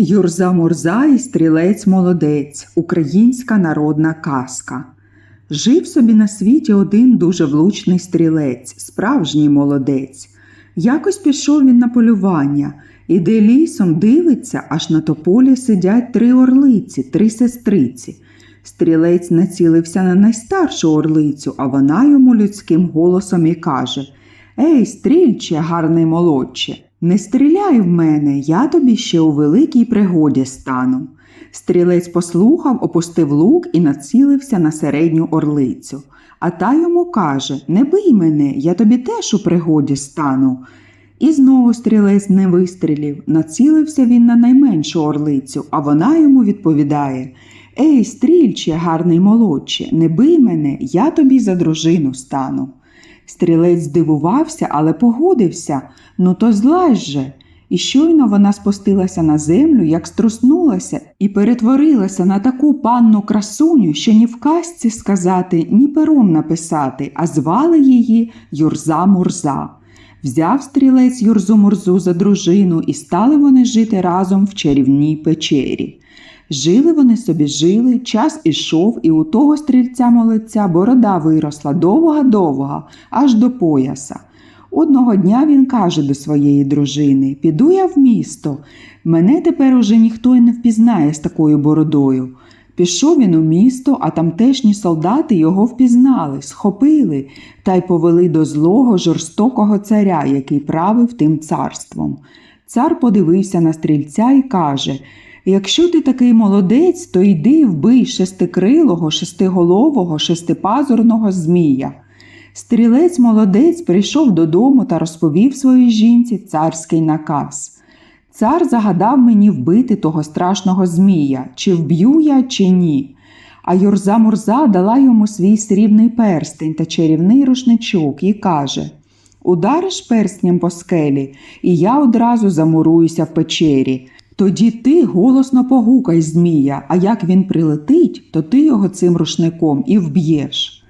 Юрза Мурза і стрілець молодець. Українська народна казка. Жив собі на світі один дуже влучний стрілець, справжній молодець. Якось пішов він на полювання, іде лісом, дивиться, аж на тополі сидять три орлиці, три сестриці. Стрілець націлився на найстаршу орлицю, а вона йому людським голосом і каже Ей, стрільче, гарний молодче, не стріляй в мене, я тобі ще у великій пригоді стану. Стрілець послухав, опустив лук і націлився на середню орлицю. А та йому каже Не бий мене, я тобі теж у пригоді стану. І знову стрілець не вистрілів. Націлився він на найменшу орлицю, а вона йому відповідає Ей, стрільче, гарний молодче, не бий мене, я тобі за дружину стану. Стрілець здивувався, але погодився. Ну то злазь же. І щойно вона спустилася на землю, як струснулася, і перетворилася на таку панну красуню, що ні в казці сказати, ні пером написати, а звали її Юрза Мурза. Взяв стрілець Юрзу Мурзу за дружину, і стали вони жити разом в чарівній печері. Жили вони собі жили, час ішов, і у того стрільця молодця борода виросла довга-довга, аж до пояса. Одного дня він каже до своєї дружини Піду я в місто. Мене тепер уже ніхто й не впізнає з такою бородою. Пішов він у місто, а тамтешні солдати його впізнали, схопили та й повели до злого, жорстокого царя, який правив тим царством. Цар подивився на стрільця і каже Якщо ти такий молодець, то йди вбий шестикрилого, шестиголового, шестипазурного змія. Стрілець молодець прийшов додому та розповів своїй жінці царський наказ. Цар загадав мені вбити того страшного змія, чи вб'ю я, чи ні. А Юрза Мурза дала йому свій срібний перстень та чарівний рушничок і каже Удариш перстнем по скелі, і я одразу замуруюся в печері. Тоді ти голосно погукай Змія, а як він прилетить, то ти його цим рушником і вб'єш.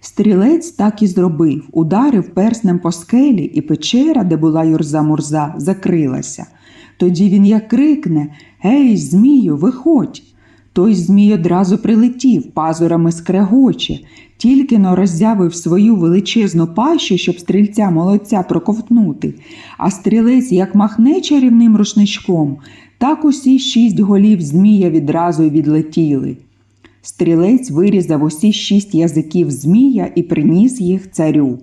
Стрілець так і зробив, ударив перснем по скелі, і печера, де була Юрза Мурза, закрилася. Тоді він як крикне Гей, Змію, виходь. Той Змій одразу прилетів, пазурами скрегоче, тільки но роззявив свою величезну пащу, щоб стрільця молодця проковтнути, а стрілець як махне чарівним рушничком, так усі шість голів Змія відразу й відлетіли. Стрілець вирізав усі шість язиків Змія і приніс їх царю.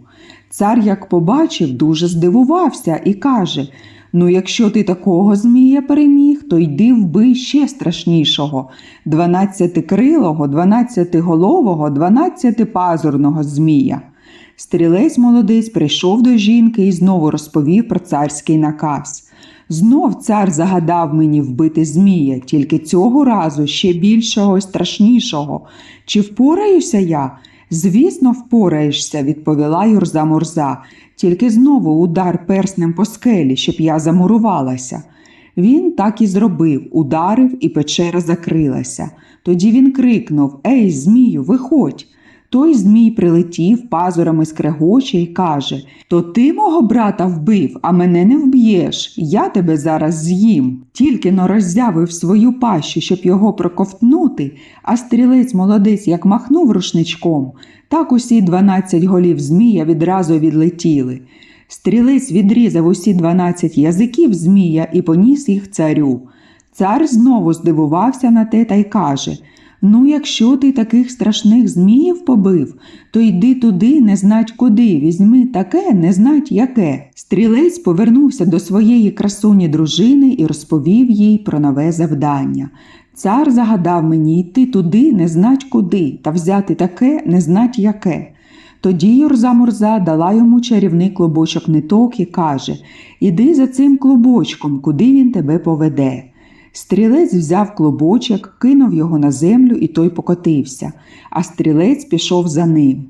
Цар, як побачив, дуже здивувався і каже Ну, якщо ти такого Змія переміг, то йди вбий ще страшнішого дванадцятикрилого, дванадцятиголового, дванадцятипазурного Змія. Стрілець молодець прийшов до жінки і знову розповів про царський наказ. Знов цар загадав мені вбити Змія, тільки цього разу ще більшого і страшнішого. Чи впораюся я? Звісно, впораєшся, відповіла Юрза Мурза, тільки знову удар перснем по скелі, щоб я замурувалася. Він так і зробив, ударив, і печера закрилася. Тоді він крикнув Ей, Змію, виходь. Той Змій прилетів, пазурами скрегоче й каже То ти мого брата вбив, а мене не вб'єш. Я тебе зараз з'їм. Тільки но роззявив свою пащу, щоб його проковтнути, а стрілець молодець як махнув рушничком, так усі дванадцять голів Змія відразу відлетіли. Стрілець відрізав усі дванадцять язиків Змія і поніс їх царю. Цар знову здивувався на те та й каже Ну, якщо ти таких страшних зміїв побив, то йди туди, не знать куди, візьми таке, не знать яке. Стрілець повернувся до своєї красуні дружини і розповів їй про нове завдання. Цар загадав мені йти туди, не знать куди, та взяти таке, не знать яке. Тоді Юрза Мурза дала йому чарівний клубочок ниток і каже Іди за цим клубочком, куди він тебе поведе. Стрілець взяв клубочок, кинув його на землю, і той покотився, а стрілець пішов за ним.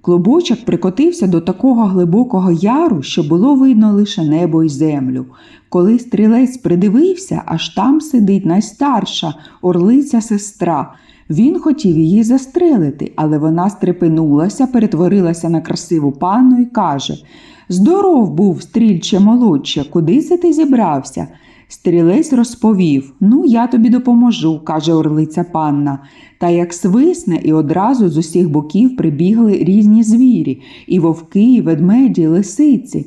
Клубочок прикотився до такого глибокого яру, що було видно лише небо й землю. Коли стрілець придивився, аж там сидить найстарша орлиця сестра. Він хотів її застрелити, але вона стрепенулася, перетворилася на красиву панну і каже Здоров був, стрільче молодче, куди це ти зібрався? Стрілець розповів Ну, я тобі допоможу, каже орлиця панна. Та як свисне, і одразу з усіх боків прибігли різні звірі і вовки, і ведмеді, і лисиці.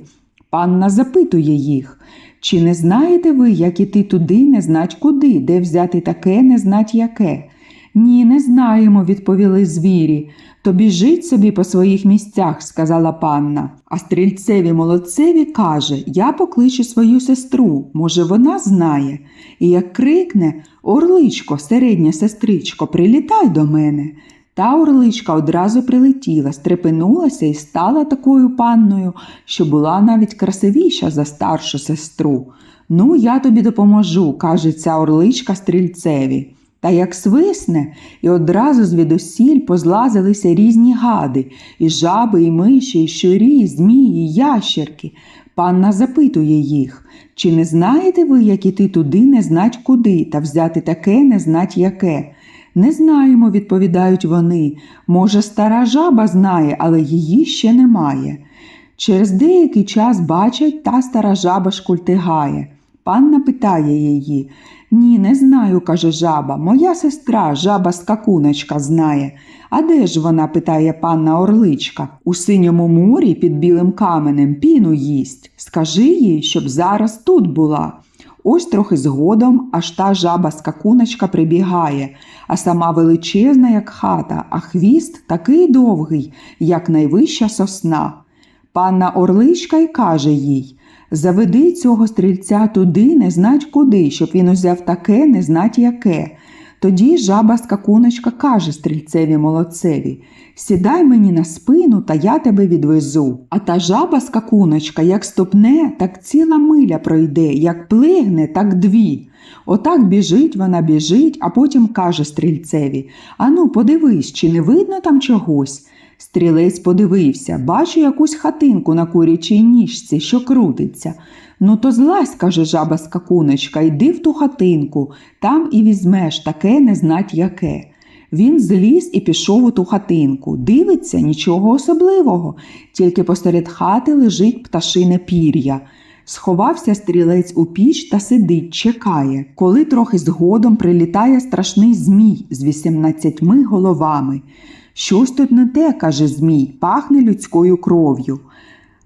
Панна запитує їх. Чи не знаєте ви, як іти туди, не знать куди, де взяти таке, не знать яке? Ні, не знаємо, відповіли звірі. То біжіть собі по своїх місцях, сказала панна. А стрільцеві молодцеві каже Я покличу свою сестру, може, вона знає. І як крикне Орличко, середня сестричко, прилітай до мене. Та орличка одразу прилетіла, стрепенулася і стала такою панною, що була навіть красивіша за старшу сестру. Ну, я тобі допоможу, каже ця орличка стрільцеві. Та як свисне, і одразу звідусіль позлазилися різні гади, і жаби, і миші, і щурі, і змії, і ящерки. Панна запитує їх, чи не знаєте ви, як іти туди, не знать куди, та взяти таке, не знать яке? Не знаємо, відповідають вони. Може, стара жаба знає, але її ще немає. Через деякий час бачать, та стара жаба шкультигає. Панна питає її. Ні, не знаю, каже жаба. Моя сестра, жаба скакуночка, знає. А де ж вона? питає панна Орличка. У синьому морі під білим каменем піну їсть. Скажи їй, щоб зараз тут була. Ось трохи згодом аж та жаба скакуночка прибігає, а сама величезна, як хата, а хвіст такий довгий, як найвища сосна. Панна Орличка й каже їй Заведи цього стрільця туди, не знать куди, щоб він узяв таке, не знать яке. Тоді жаба скакуночка каже стрільцеві молодцеві Сідай мені на спину, та я тебе відвезу. А та жаба скакуночка, як стопне, так ціла миля пройде, як плигне, так дві. Отак біжить вона біжить, а потім каже стрільцеві Ану, подивись, чи не видно там чогось. Стрілець подивився, бачу якусь хатинку на курячій ніжці, що крутиться. Ну, то злазь, каже жаба скакуночка, йди в ту хатинку, там і візьмеш таке не знать яке. Він зліз і пішов у ту хатинку. Дивиться, нічого особливого, тільки посеред хати лежить пташине пір'я. Сховався стрілець у піч та сидить, чекає, коли трохи згодом прилітає страшний змій з вісімнадцятьми головами. Щось тут не те, каже Змій, пахне людською кров'ю.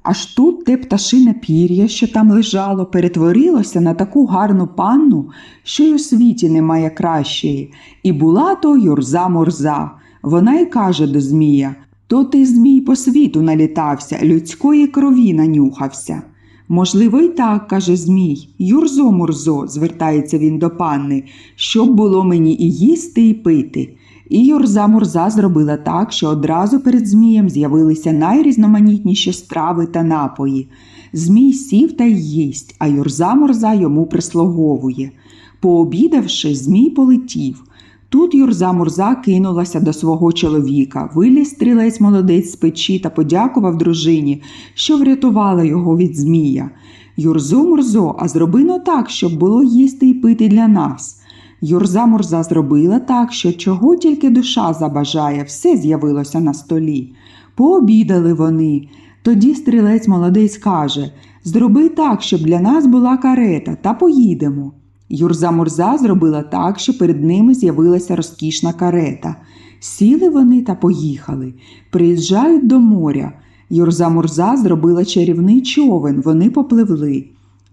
Аж тут те пташине пір'я, що там лежало, перетворилося на таку гарну панну, що й у світі немає кращої, і була то Юрза Морза. Вона й каже до Змія То ти, Змій, по світу налітався, людської крові нанюхався. Можливо, й так, каже Змій. Юрзо Мурзо, звертається він до панни, щоб було мені і їсти, і пити. І Юрза Мурза зробила так, що одразу перед Змієм з'явилися найрізноманітніші страви та напої. Змій сів та їсть, а Юрза Мурза йому прислуговує. Пообідавши, Змій полетів. Тут Юрза Мурза кинулася до свого чоловіка, виліз стрілець молодець з печі та подякував дружині, що врятувала його від Змія. Юрзо Мурзо, а зроби но так, щоб було їсти і пити для нас. Юрза Мурза зробила так, що чого тільки душа забажає, все з'явилося на столі. Пообідали вони. Тоді стрілець молодець каже Зроби так, щоб для нас була карета, та поїдемо. Юрза Мурза зробила так, що перед ними з'явилася розкішна карета. Сіли вони та поїхали. Приїжджають до моря. Юрза Мурза зробила чарівний човен, вони попливли.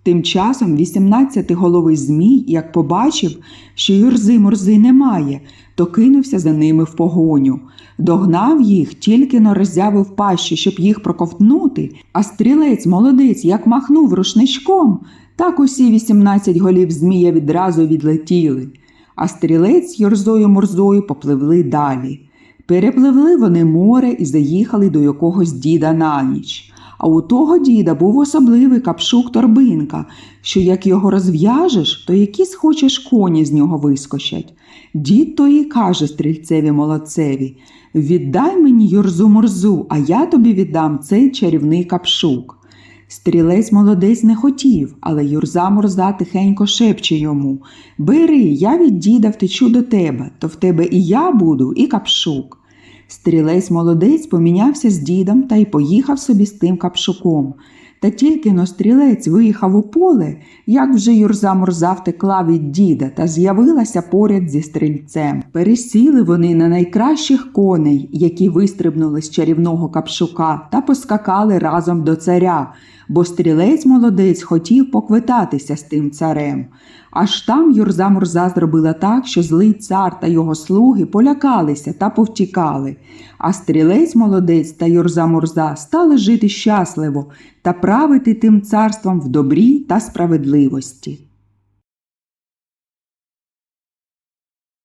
Тим часом 18-головий Змій, як побачив, що Юрзи Мурзи немає, то кинувся за ними в погоню. Догнав їх, тільки но роззявив пащі, щоб їх проковтнути, а стрілець молодець як махнув рушничком, так усі 18 голів Змія відразу відлетіли. А стрілець Юрзою Мурзою попливли далі. Перепливли вони море і заїхали до якогось діда на ніч. А у того діда був особливий капшук торбинка, що як його розв'яжеш, то які схочеш коні з нього вискочать. Дід то і каже стрільцеві молодцеві Віддай мені Юрзу морзу, а я тобі віддам цей чарівний капшук. Стрілець молодець не хотів, але Юрза морза тихенько шепче йому Бери, я від діда втечу до тебе, то в тебе і я буду, і капшук. Стрілець молодець помінявся з дідом та й поїхав собі з тим капшуком. Та тільки но стрілець виїхав у поле, як вже Юрза Мурза втекла від діда та з'явилася поряд зі стрільцем. Пересіли вони на найкращих коней, які вистрибнули з чарівного капшука, та поскакали разом до царя, бо стрілець молодець хотів поквитатися з тим царем. Аж там Юрза Мурза зробила так, що злий цар та його слуги полякалися та повтікали. А стрілець молодець та Юрза Мурза стали жити щасливо та правити тим царством в добрі та справедливості.